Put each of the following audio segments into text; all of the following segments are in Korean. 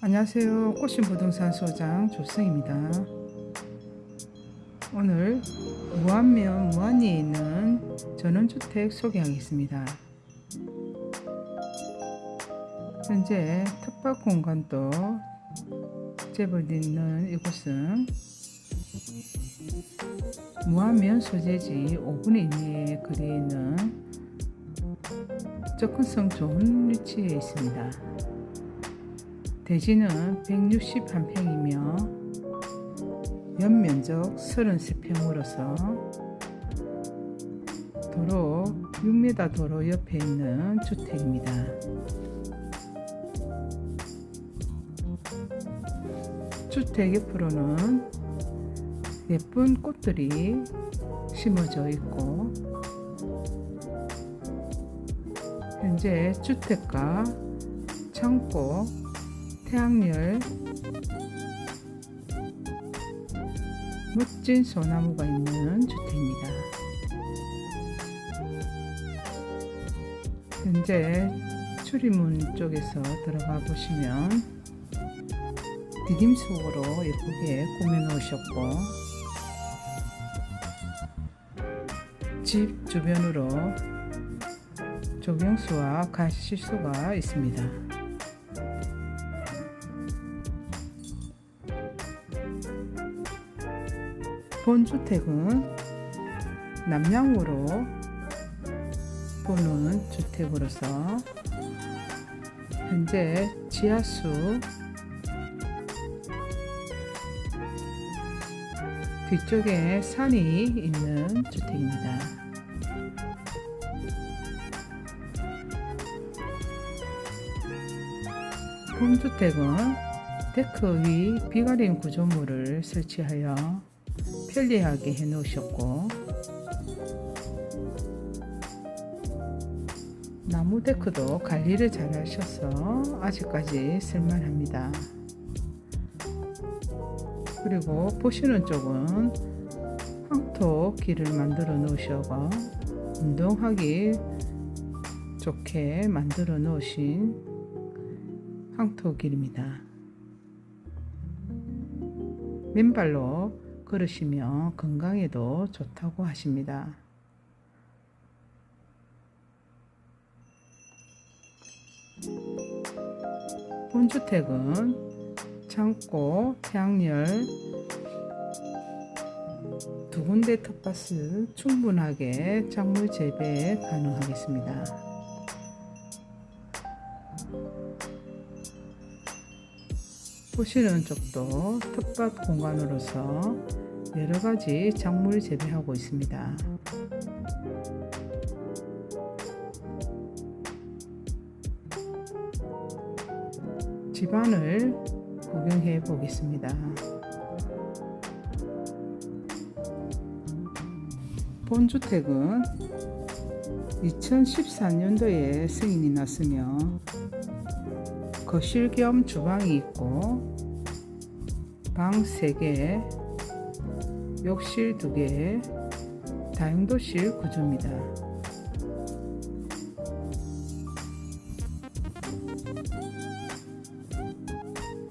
안녕하세요. 꽃신 부동산 소장 조승입니다. 오늘 무안면 무안리에 있는 전원주택 소개하겠습니다. 현재 특박 공간도 제법 있는 이곳은 무안면 소재지 5분의 1리에 거리에 있는 접근성 좋은 위치에 있습니다. 대지는 161평이며 연면적 33평으로서 도로 6m 도로 옆에 있는 주택입니다. 주택 옆으로는 예쁜 꽃들이 심어져 있고 현재 주택과 창고 태양열 멋진 소나무가 있는 주택입니다. 현재 출입문 쪽에서 들어가 보시면 디딤석으로 예쁘게 꾸며 놓으셨고 집 주변으로 조경수와 가시수가 있습니다. 본주택은 남향으로 보는 주택으로서 현재 지하수 뒤쪽에 산이 있는 주택입니다. 본주택은 데크 위 비가림 구조물을 설치하여 편리하게 해 놓으셨고 나무 데크도 관리를 잘 하셔서 아직까지 쓸만합니다. 그리고 보시는 쪽은 황토 길을 만들어 놓으셔서 운동하기 좋게 만들어 놓으신 황토 길입니다. 맨발로 걸으시면 건강에도 좋다고 하십니다. 본주택은 창고, 태양열 두 군데 텃밭을 충분하게 작물 재배 가능하겠습니다. 보시는 쪽도 텃밭 공간으로서 여러 가지 작물 재배하고 있습니다. 집안을 구경해 보겠습니다. 본주택은 2014년도에 승인이 났으며 거실 겸 주방이 있고 방 3개, 욕실 2개, 다용도실 구조입니다.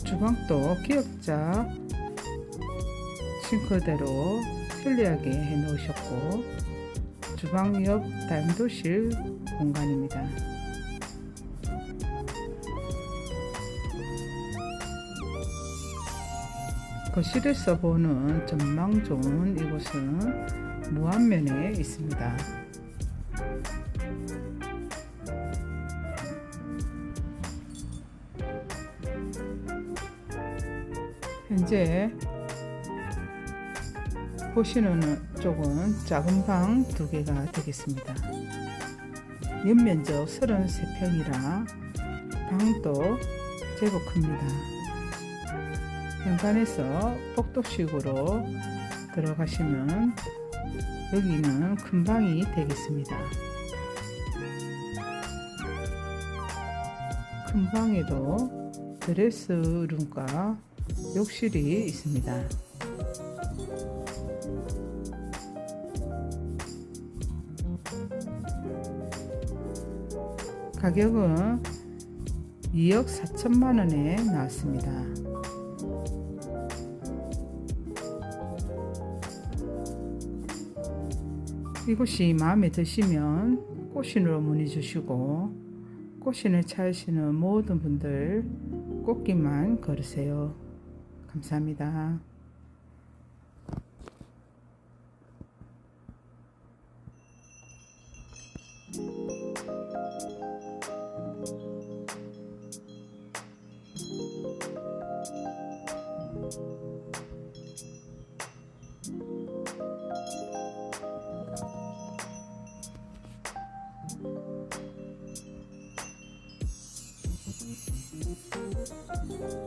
주방도 기역자 싱크대로 편리하게 해 놓으셨고 주방 옆 다용도실 공간입니다. 거실에서 보는 전망 좋은 이곳은 무안면에 있습니다. 현재 보시는 쪽은 작은 방 두 개가 되겠습니다. 연면적 33평이라 방도 제법 큽니다. 현관에서 복도식으로 들어가시면 여기는 큰 방이 되겠습니다. 큰 방에도 드레스룸과 욕실이 있습니다. 가격은 2억 4천만 원에 나왔습니다. 이곳이 마음에 드시면 꽃신으로 문의 주시고 꽃신을 찾으시는 모든 분들 꽃길만 걸으세요. 감사합니다. Thank you.